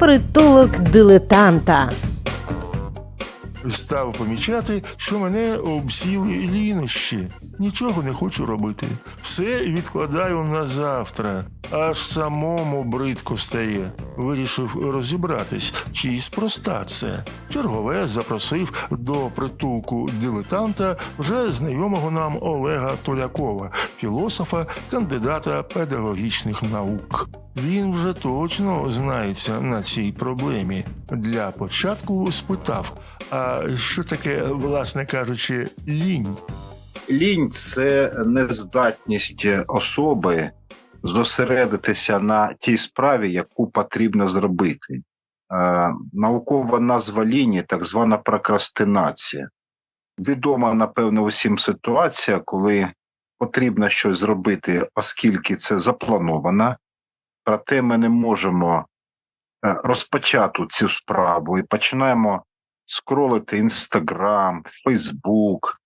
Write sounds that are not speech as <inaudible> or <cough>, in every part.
Притулок дилетанта. Став помічати, що мене обсіли лінощі. Нічого не хочу робити. Все відкладаю на завтра, аж самому бридко стає. Вирішив розібратись, чи спроста це. Чергове запросив до притулку дилетанта вже знайомого нам Олега Толякова, філософа, кандидата педагогічних наук. Він вже точно знається на цій проблемі. Для початку спитав: а що таке, власне кажучи, лінь? Лінь це нездатність особи зосередитися на тій справі, яку потрібно зробити. Е, наукова назва лінії так звана прокрастинація. Відома, напевно, усім ситуація, коли потрібно щось зробити, оскільки це заплановано, проте ми не можемо е, розпочати цю справу і починаємо скролити Інстаграм, Фейсбук,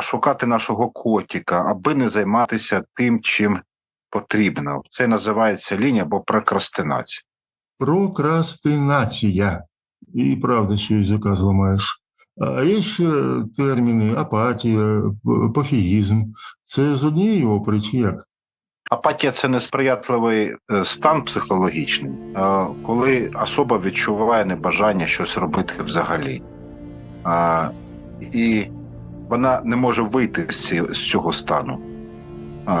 шукати нашого котика, аби не займатися тим, чим потрібно. Це називається лінія або прокрастинація. Прокрастинація. І правда, що язика зламаєш. А є ще терміни апатія, пофігізм. Це з однієї опери чи як? Апатія це несприятливий е, стан психологічний, коли особа відчуває небажання щось робити взагалі. А, І вона не може вийти з цього стану.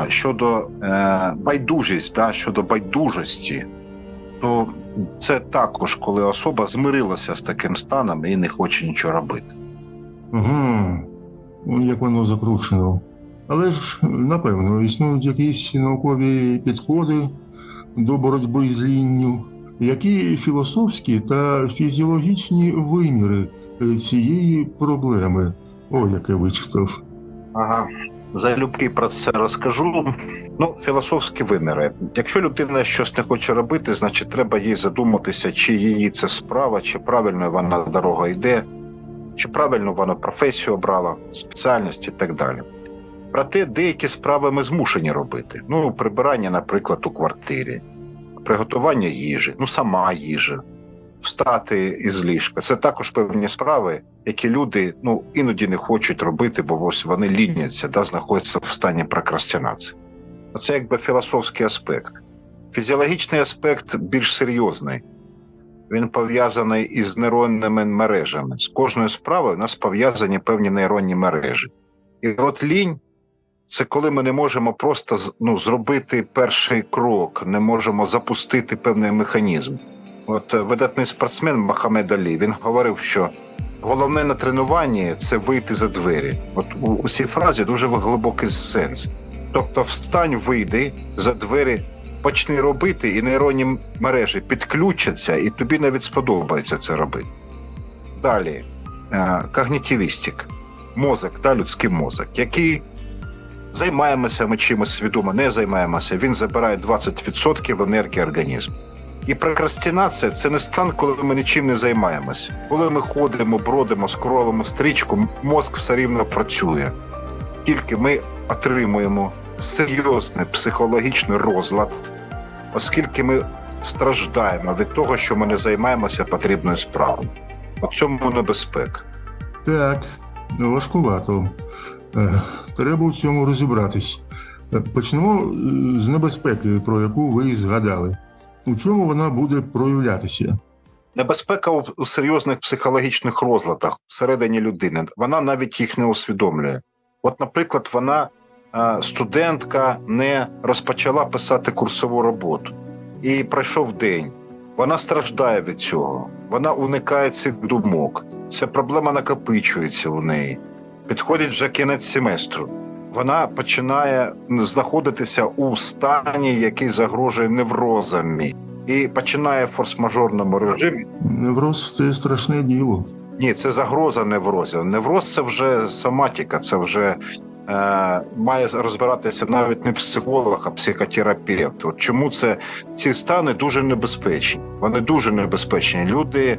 Щодо е, байдужість, да, щодо байдужості, то це також, коли особа змирилася з таким станом і не хоче нічого робити. О, як воно закручено. Але ж, напевно, існують якісь наукові підходи до боротьби з лінню, які філософські та фізіологічні виміри е, цієї проблеми. О, яке вичитав. Ага. Залюбки про це розкажу. Ну, філософські виміри. Якщо людина щось не хоче робити, значить треба їй задуматися, чи її це справа, чи правильно вона дорога йде, чи правильно вона професію обрала, спеціальність і так далі. Проте деякі справи ми змушені робити. Ну, прибирання, наприклад, у квартирі, приготування їжі, ну сама їжа, встати із ліжка. Це також певні справи, які люди ну іноді не хочуть робити, бо ось вони ліняться, да, знаходяться в стані прокрастинації. Оце якби філософський аспект. Фізіологічний аспект більш серйозний. Він пов'язаний із нейронними мережами. З кожною справою у нас пов'язані певні нейронні мережі. І от лінь це коли ми не можемо просто ну, зробити перший крок, не можемо запустити певний механізм. От е, видатний спортсмен Мохамед Алі він говорив, що головне на тренуванні це вийти за двері. От у, у цій фразі дуже глибокий сенс. Тобто, встань, вийди за двері, почни робити, і нейронні мережі підключаться, і тобі навіть сподобається це робити. Далі, е, когнітивістик, мозок, та людський мозок, який займаємося ми чимось свідомо, не займаємося, він забирає 20% енергії організму. І прокрастинація це не стан, коли ми нічим не займаємося. Коли ми ходимо, бродимо, скролимо стрічку, мозк все рівно працює. Тільки ми отримуємо серйозний психологічний розлад, оскільки ми страждаємо від того, що ми не займаємося потрібною справою. У цьому небезпека. Так, важкувато. Е, Треба у цьому розібратись. Е, Почнемо е, з небезпеки, про яку ви згадали. У чому вона буде проявлятися? Небезпека у, серйозних психологічних розладах всередині людини. Вона навіть їх не усвідомлює. От, наприклад, вона студентка не розпочала писати курсову роботу, і пройшов день. Вона страждає від цього, вона уникає цих думок. Ця проблема накопичується у неї. Підходить вже кінець семестру. Вона починає знаходитися у стані, який загрожує неврозами, і починає в форс-мажорному режимі Невроз це страшне діло. ні, це загроза неврозів. Невроз це вже соматика, це вже е, має розбиратися навіть не психолог, а психотерапевт. От чому це ці стани дуже небезпечні? Вони дуже небезпечні. Люди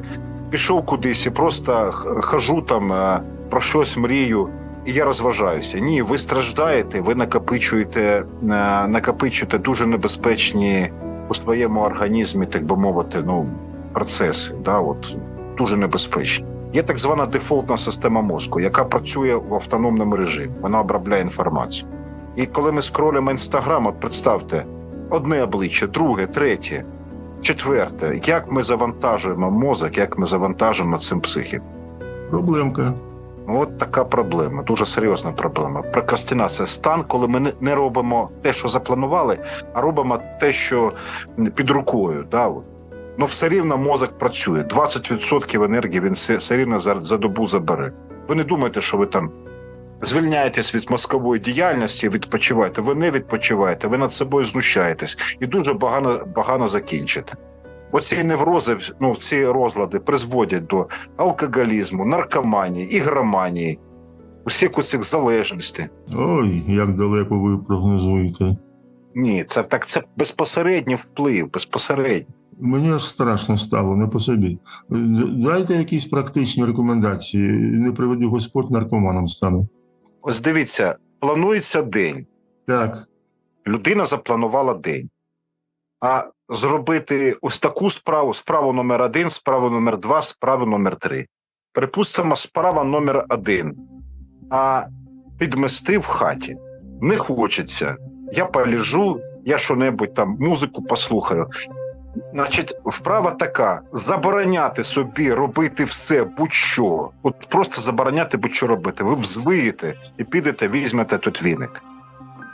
пішов кудись і просто хожу там е, про щось мрію. І я розважаюся. Ні, ви страждаєте, ви накопичуєте, е, накопичуєте дуже небезпечні у своєму організмі, так би мовити, ну процеси, да, от, дуже небезпечні. Є так звана дефолтна система мозку, яка працює в автономному режимі. Вона обробляє інформацію. І коли ми скролимо інстаграм, от представте, одне обличчя, друге, третє, четверте. Як ми завантажуємо мозок, як ми завантажуємо цим психіку? Проблемка. Ну, От така проблема, дуже серйозна проблема. Прокрастинація стан, коли ми не- робимо те, що запланували, а робимо те, що під рукою. Да? Ну, все рівно мозок працює. 20% енергії він все, рівно за, за добу забере. Ви не думаєте, що ви там звільняєтесь від мозкової діяльності, відпочиваєте. Ви не відпочиваєте, ви над собою знущаєтесь і дуже багано, багано закінчите. Оці неврози, ну, ці розлади призводять до алкоголізму, наркоманії, ігроманії, усіх цих залежностей. Ой, як далеко ви прогнозуєте. Ні, це так це безпосередній вплив, безпосередній. Мені аж страшно стало, не по собі. Дайте якісь практичні рекомендації. Не приведи Господь наркоманом стану. Ось дивіться, планується день. Так, Людина запланувала день. А зробити ось таку справу, справу номер один, справу номер два, справу номер три. Припустимо, справа номер один. А підмести в хаті не хочеться. Я полежу, я що-небудь там музику послухаю. Значить, вправа така: забороняти собі робити все, будь-що. От просто забороняти будь-що робити. Ви взвиєте і підете, візьмете тут віник.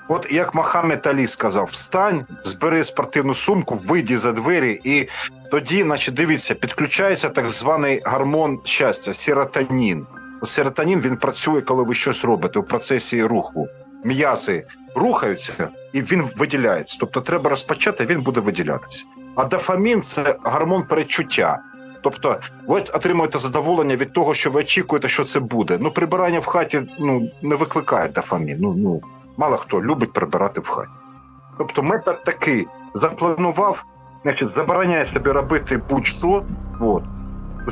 От як Мохаммед Алі сказав: встань, збери спортивну сумку, вийди за двері, і тоді, значить, дивіться, підключається так званий гормон щастя, серотонін. От Серотонін він працює, коли ви щось робите у процесі руху. М'язи рухаються, і він виділяється. Тобто треба розпочати, він буде виділятися. А дофамін це гормон перечуття. Тобто, ви отримуєте задоволення від того, що ви очікуєте, що це буде. Ну, прибирання в хаті ну, не викликає дофамін. Ну, ну, мало хто любить прибирати в хаті. Тобто, метод такий: запланував, значить, забороняє собі робити будь-що. От.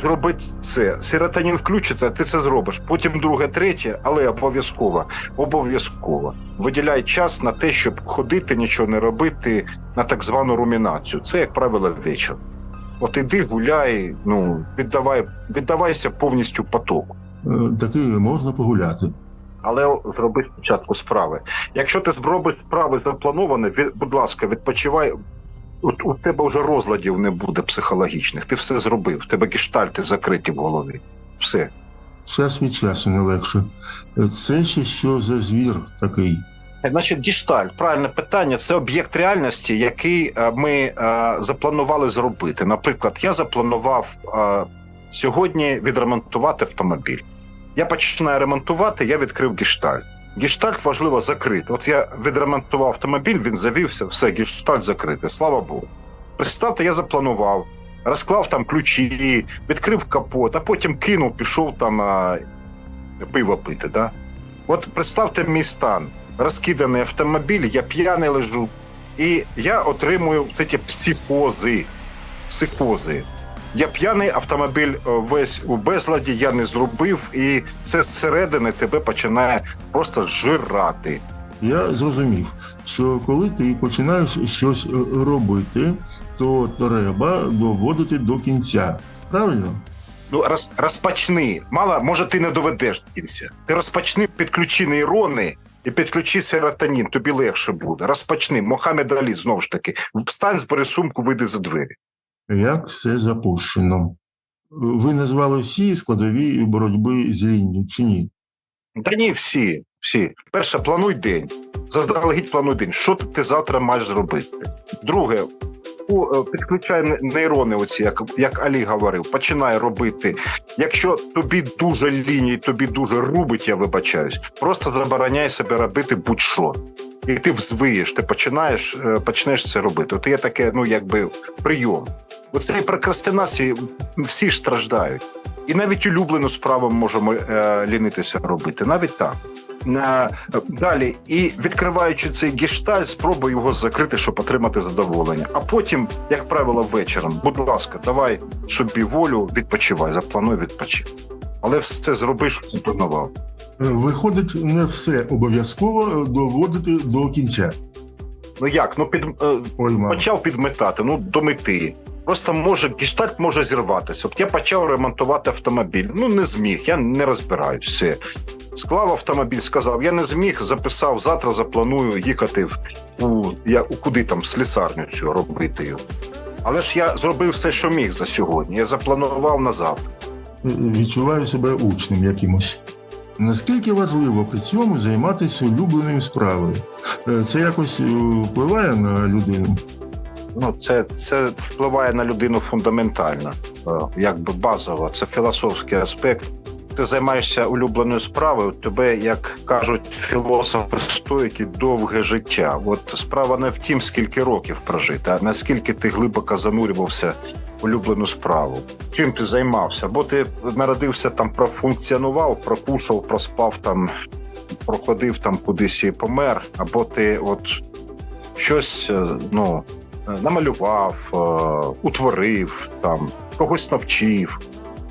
Зробити це. Серотонін включиться, ти це зробиш. Потім друге, третє, але обов'язково. Обов'язково. Виділяй час на те, щоб ходити, нічого не робити, на так звану румінацію. Це, як правило, вечір. От іди гуляй, ну, віддавай, віддавайся повністю потоку. е, таки можна погуляти. Але зроби спочатку справи. Якщо ти зробиш справи заплановане, від- будь ласка, відпочивай. У, у тебе вже розладів не буде психологічних. Ти все зробив. У тебе гештальти закриті в голові. Все. Час від часу не легше. Це ще що за звір такий? Е, Значить, гештальт, правильне питання. Це об'єкт реальності, який е, ми е, запланували зробити. Наприклад, я запланував е, сьогодні відремонтувати автомобіль. Я починаю ремонтувати, я відкрив гештальт. Гештальт важливо закрити. От я відремонтував автомобіль, він завівся, все, гештальт закритий. Слава Богу. Представте, я запланував, розклав там ключі, відкрив капот, а потім кинув, пішов там а, пиво пити. Да? От представте мій стан. Розкиданий автомобіль, я п'яний лежу, і я отримую ці психози. Психози. Я п'яний автомобіль е, весь у безладі, я не зробив, і це зсередини тебе починає просто жирати. Я зрозумів, що коли ти починаєш щось е, робити, то треба доводити до кінця. Правильно? Ну, роз, розпочни. Мало, може, ти не доведеш до кінця. Ти розпочни, підключи нейрони і підключи серотонін, тобі легше буде. Розпочни. Мохаммед Алі, знову ж таки, встань, збери сумку, вийди за двері. Як все запущено. Ви назвали всі складові боротьби з лінню чи ні? Та ні, всі. всі. Перше, плануй день. Заздалегідь плануй день. Що ти, завтра маєш зробити? Друге, е, підключай нейрони, оці, як, як Алі говорив, починай робити. Якщо тобі дуже ліній, тобі дуже рубить, я вибачаюсь, просто забороняй себе робити будь-що. І ти взвиєш, ти починаєш, е, почнеш це робити. От є таке, ну якби прийом. Оцеї прокрастинації всі ж страждають. І навіть улюблену справу можемо е, лінитися робити, навіть так. Е, далі, і відкриваючи цей гешталь, спробуй його закрити, щоб отримати задоволення. А потім, як правило, вечором, будь ласка, давай собі волю, відпочивай, заплануй відпочив. Але все зроби, що запланував. Е, Виходить, не все обов'язково доводити до кінця. Ну як? Ну під е, Ой, почав підметати, ну до мети. Просто може гештальт може зірватися. От я почав ремонтувати автомобіль. Ну не зміг, я не розбираюсь. Все. Склав автомобіль, сказав, я не зміг, записав, завтра запланую їхати в у, я, у куди там слісарню цю робити. Але ж я зробив все, що міг за сьогодні. Я запланував на завтра. Відчуваю себе учнем якимось. Наскільки важливо при цьому займатися улюбленою справою? Е, Це якось е, впливає на людину? Ну, це, це впливає на людину фундаментально, е, якби базово. Це філософський аспект. Ти займаєшся улюбленою справою, тебе, як кажуть філософи стоїки, довге життя. От справа не в тім, скільки років прожити, а наскільки ти глибоко занурювався улюблену справу. Чим ти займався? Або ти народився там, профункціонував, прокусав, проспав там, проходив там кудись і помер, або ти от щось е, ну, е, намалював, е, утворив, там, когось навчив.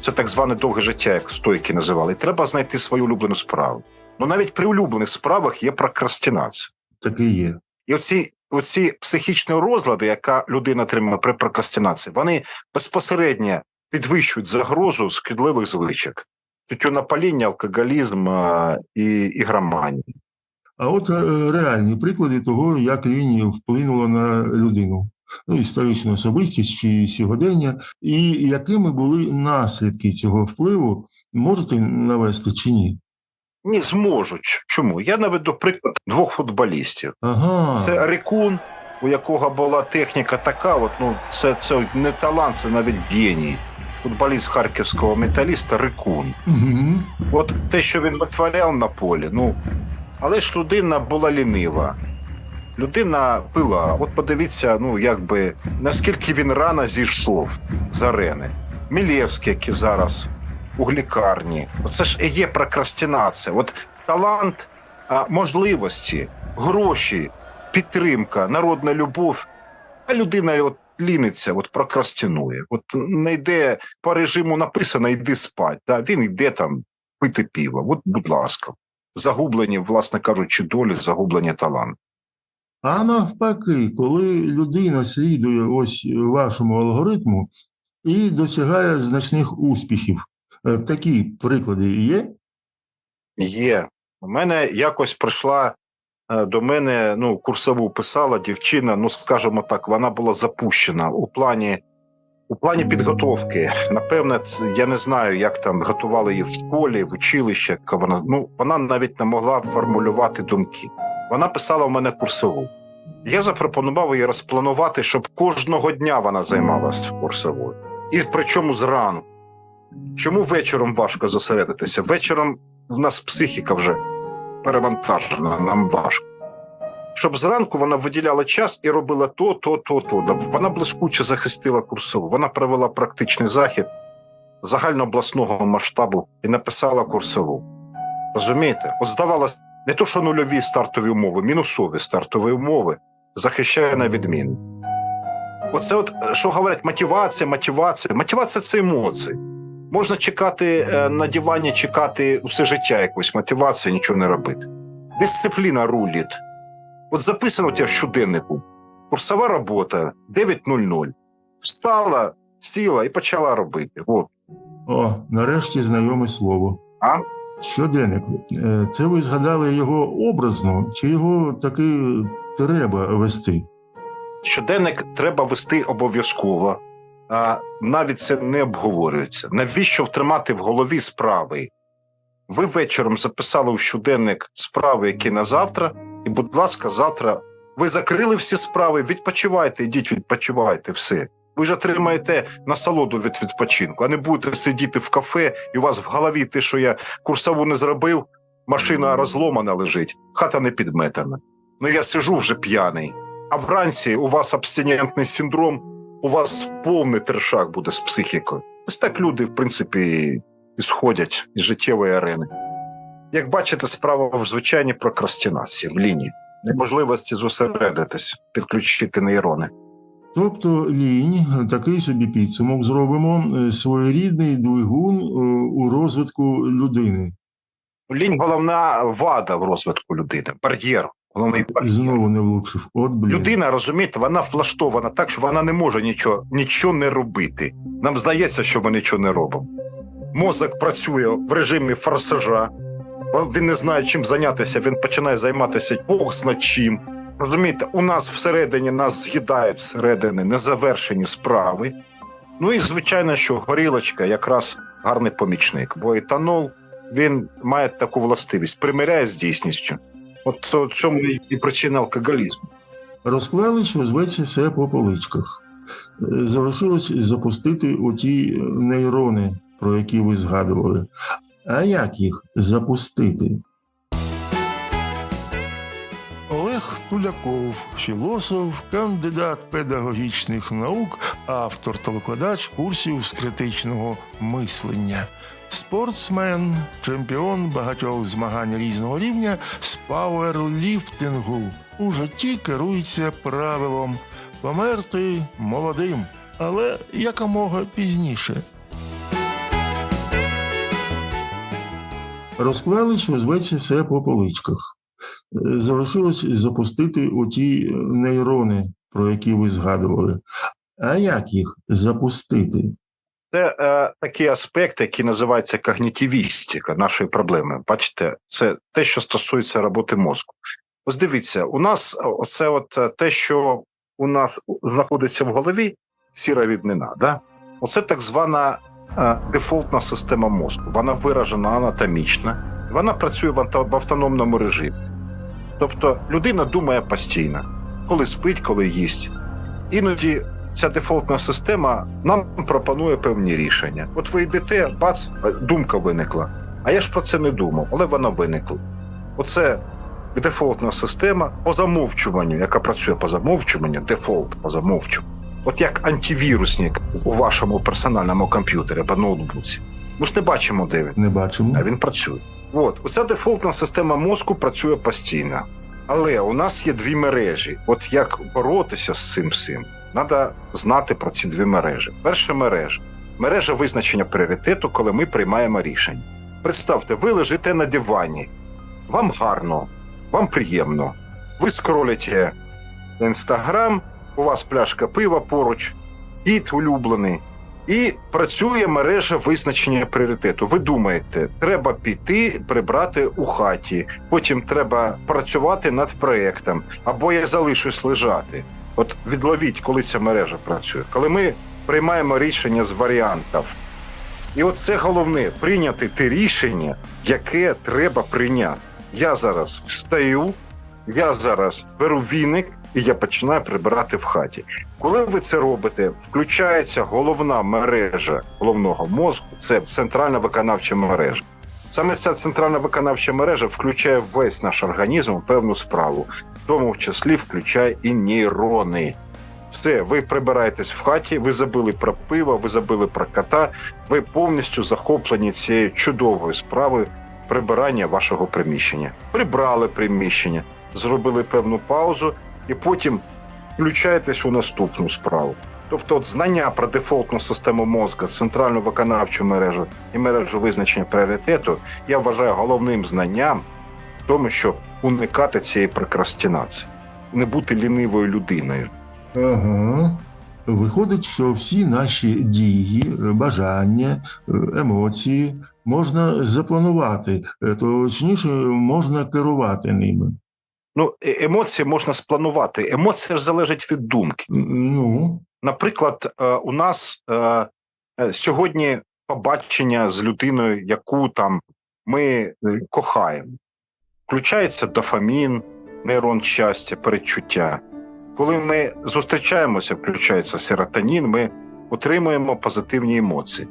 Це так зване довге життя, як стойки називали. І треба знайти свою улюблену справу. Ну навіть при улюблених справах є прокрастинація. Таке є. І оці, оці психічні розлади, яка людина отримує при прокрастинації, вони безпосередньо підвищують загрозу шкідливих звичок. Тютюнопаління, алкоголізм і ігроманія. А от е, реальні приклади того, як лінія вплинула на людину, ну, історичну особистість чи сьогодення, і якими були наслідки цього впливу, можете навести чи ні? Ні, зможуть. Чому? Я наведу приклад двох футболістів. Ага. Це Рикун, у якого була техніка така, от, ну, це, це не талант, це навіть геній. Футболіст харківського металіста Рикун. Угу. От те, що він витворяв на полі, ну. Але ж людина була лінива. Людина пила. От подивіться, ну якби наскільки він рано зійшов з арени. Мілєвський, який зараз лікарні. Оце ж є прокрастинація. От талант, можливості, гроші, підтримка, народна любов. А людина от ліниться, от прокрастинує. От не йде по режиму написано, йди спать. Да? Він йде там пити пиво. От, будь ласка, загублені, власне кажучи, долі, загублені талант. А навпаки, коли людина слідує ось вашому алгоритму і досягає значних успіхів, такі приклади є? Є. У мене якось прийшла е, до мене, ну, курсову писала дівчина, ну, скажімо так, вона була запущена у плані. У плані підготовки, напевне, я не знаю, як там готували її в школі, в училищі. Вона ну вона навіть не могла формулювати думки. Вона писала у мене курсову. Я запропонував їй розпланувати, щоб кожного дня вона займалася курсовою. І причому зранку. Чому вечором важко зосередитися? Вечором в нас психіка вже перевантажена, нам важко. Щоб зранку вона виділяла час і робила то, то, то, то. Вона блискуче захистила курсову. Вона провела практичний захід загальнообласного масштабу і написала курсову. Розумієте? От здавалось, не то, що нульові стартові умови, мінусові стартові умови захищає на відміну. Оце, от що говорять, мотивація, мотивація. Мотивація це емоції. Можна чекати е, на дивані, чекати усе життя якусь мотивацію, нічого не робити. Дисципліна рулить. От записано у тебе в щоденнику. Курсова робота 9.00. Встала, сіла і почала робити. От. О, нарешті знайоме слово. А? Щоденник. Е, Це ви згадали його образно, чи його таки треба вести? Щоденник треба вести обов'язково. А навіть це не обговорюється. Навіщо втримати в голові справи? Ви вечором записали у щоденник справи, які на завтра, і, будь ласка, завтра ви закрили всі справи, відпочивайте, ідіть, відпочивайте, все. Ви ж отримаєте насолоду від відпочинку, а не будете сидіти в кафе, і у вас в голові те, що я курсову не зробив, машина розломана лежить, хата не підметана. Ну я сижу вже п'яний. А вранці у вас абстинентний синдром, у вас повний тершак буде з психікою. Ось так люди, в принципі, і сходять із життєвої арени. Як бачите, справа в звичайній прокрастинації, в лінії, неможливості зосередитись, підключити нейрони. Тобто лінь, такий собі підсумок зробимо, е, своєрідний двигун е, у розвитку людини. Лінь головна вада в розвитку людини, бар'єр Головний бар'єр. Знову не влучив. От блін. Людина, розумієте, вона влаштована так, що вона не може нічого, нічого не робити. Нам здається, що ми нічого не робимо. Мозок працює в режимі форсажа. Він не знає, чим зайнятися. Він починає займатися Бог зна чим. Розумієте, у нас всередині нас з'їдають всередині незавершені справи. Ну і звичайно, що горілочка якраз гарний помічник, бо етанол він має таку властивість, примиряє з дійсністю. От у цьому і причина алкоголізму. Розклали, що зветься все по поличках. Е, Залишилось запустити оті нейрони, про які ви згадували. А як їх запустити? Олег Туляков, філософ, кандидат педагогічних наук, автор та викладач курсів з критичного мислення. Спортсмен, чемпіон багатьох змагань різного рівня з пауерліфтингу. У житті керується правилом померти молодим, але якомога пізніше. Розклали, що зветься все по поличках. Е, Залишилось запустити оті е, нейрони, про які ви згадували. А як їх запустити? Це е, такий аспект, який називається когнітивістика нашої проблеми. Бачите, це те, що стосується роботи мозку. Ось дивіться, у нас оце от е, те, що у нас знаходиться в голові, сіра віднина, да? оце так звана е, дефолтна система мозку. Вона виражена анатомічно, вона працює в автономному режимі. Тобто людина думає постійно, коли спить, коли їсть. Іноді ця дефолтна система нам пропонує певні рішення. От ви йдете, бац, думка виникла. А я ж про це не думав, але вона виникла. Оце дефолтна система по замовчуванню, яка працює по замовчуванню, дефолт по замовчуванню. От як антивірусник у вашому персональному комп'ютері або ноутбуці. Ми ж не бачимо, де він, Не бачимо. а він працює. От, оця дефолтна система мозку працює постійно. Але у нас є дві мережі. От як боротися з цим всім, треба знати про ці дві мережі. Перша мережа мережа визначення пріоритету, коли ми приймаємо рішення. Представте, ви лежите на дивані, вам гарно, вам приємно. Ви скролите інстаграм, у вас пляшка пива поруч, кіт улюблений. І працює мережа визначення пріоритету. Ви думаєте, треба піти прибрати у хаті, потім треба працювати над проектом, або я залишусь лежати. От відловіть, коли ця мережа працює, коли ми приймаємо рішення з варіантів. І от це головне прийняти те рішення, яке треба прийняти. Я зараз встаю, я зараз беру віник і я починаю прибирати в хаті. Коли ви це робите, включається головна мережа головного мозку, це центральна виконавча мережа. Саме ця центральна виконавча мережа включає весь наш організм у певну справу, в тому числі включає і нейрони. Все, ви прибираєтесь в хаті, ви забили про пиво, ви забили про кота, ви повністю захоплені цією чудовою справою прибирання вашого приміщення. Прибрали приміщення, зробили певну паузу, і потім включаєтесь у наступну справу. Тобто, от знання про дефолтну систему мозка, центральну виконавчу мережу і мережу визначення пріоритету, я вважаю головним знанням в тому, щоб уникати цієї прокрастинації, не бути лінивою людиною. Ага. Виходить, що всі наші дії, бажання, е, емоції можна запланувати, е, точніше, можна керувати ними. Ну, е- емоції можна спланувати. Емоція ж залежить від думки. Ну, Наприклад, у нас сьогодні побачення з людиною, яку там ми кохаємо. Включається дофамін, нейрон щастя, передчуття. Коли ми зустрічаємося, включається серотонін, ми отримуємо позитивні емоції.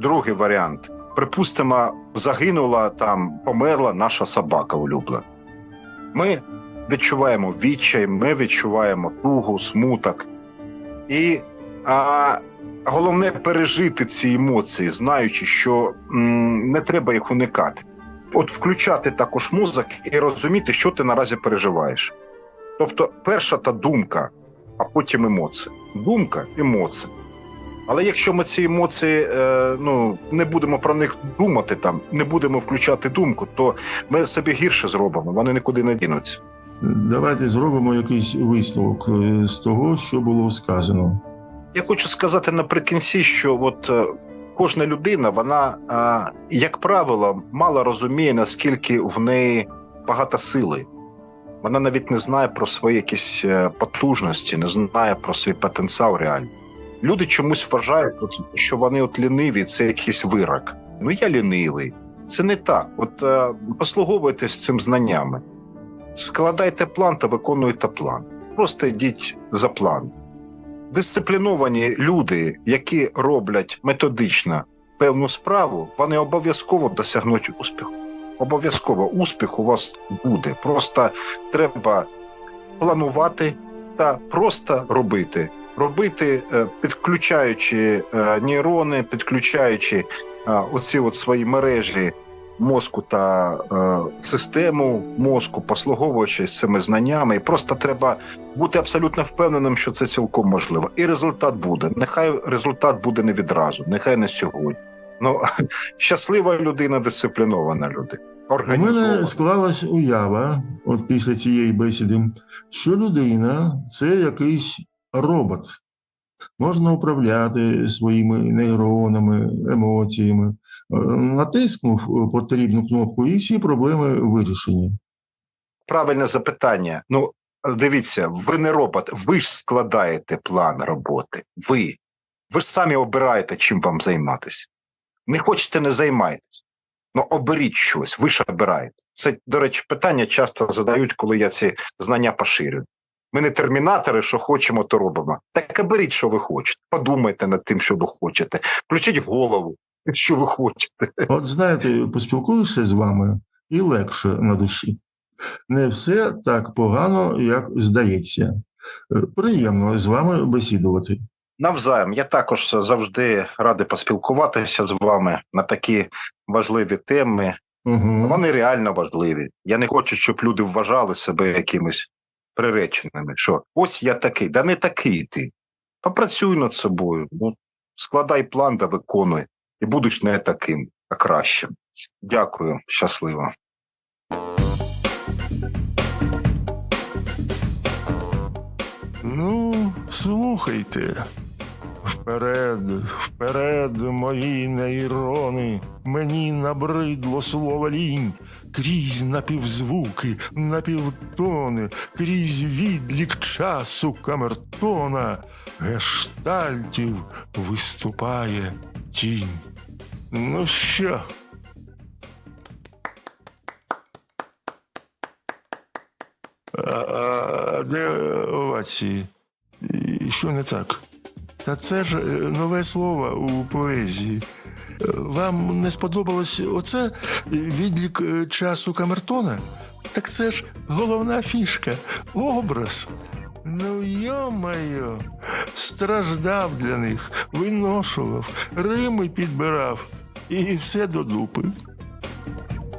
Другий варіант: припустимо, загинула там, померла наша собака улюблена. Ми відчуваємо відчай, ми відчуваємо тугу, смуток. І а, головне пережити ці емоції, знаючи, що м, не треба їх уникати. От включати також мозок і розуміти, що ти наразі переживаєш. Тобто, перша та думка, а потім емоції. Думка, емоції. Але якщо ми ці емоції е, ну, не будемо про них думати, там, не будемо включати думку, то ми собі гірше зробимо, вони нікуди не дінуться. Давайте зробимо якийсь висновок е, з того, що було сказано. Я хочу сказати наприкінці, що от е, кожна людина, вона, е, як правило, мало розуміє, наскільки в неї багато сили. Вона навіть не знає про свої якісь е, потужності, не знає про свій потенціал реальний. Люди чомусь вважають, що вони от ліниві, це якийсь вирок. Ну я лінивий. Це не так. От е, послуговуйтесь цим знаннями. Складайте план та виконуйте план. Просто йдіть за план дисципліновані люди, які роблять методично певну справу, вони обов'язково досягнуть успіху. Обов'язково успіх у вас буде. Просто треба планувати та просто робити. Робити, е, підключаючи е, нейрони, підключаючи е, оці от свої мережі мозку та е, систему мозку, послуговуючись цими знаннями. І просто треба бути абсолютно впевненим, що це цілком можливо. І результат буде. Нехай результат буде не відразу, нехай не сьогодні. Ну <laughs> щаслива людина, дисциплінована людина. У мене склалась уява, от після цієї бесіди, що людина це якийсь робот. Можна управляти своїми нейронами, емоціями. Е, Натиснув е, потрібну кнопку, і всі проблеми вирішені. Правильне запитання. Ну, дивіться, ви не робот, ви ж складаєте план роботи. Ви. Ви ж самі обираєте, чим вам займатися. Не хочете, не займайтесь. Ну, оберіть щось, ви ж обираєте. Це, до речі, питання часто задають, коли я ці знання поширюю. Ми не термінатори, що хочемо, то робимо. Так оберіть, що ви хочете. Подумайте над тим, що ви хочете. Включіть голову, <laughs> що ви хочете. От знаєте, поспілкуюся з вами і легше на душі. Не все так погано, як здається. Е, Приємно з вами бесідувати. Навзаєм, я також завжди радий поспілкуватися з вами на такі важливі теми. Угу. Вони реально важливі. Я не хочу, щоб люди вважали себе якимись приреченими. Що ось я такий, да не такий ти. Попрацюй над собою, ну, складай план да виконуй, і будеш не таким, а кращим. Дякую, щасливо. Ну, слухайте. Вперед, вперед, мої нейрони, мені набридло слово лінь, крізь напівзвуки, напівтони, крізь відлік часу камертона, гештальтів виступає тінь. Ну що? А, де овації? І Що не так? Та це ж е, нове слово у поезії. Е, Вам не сподобалось оце відлік е, часу камертона? Так це ж головна фішка, образ. Ну, йо-моє, страждав для них, виношував, рими підбирав і все до дупи.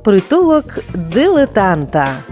Притулок дилетанта.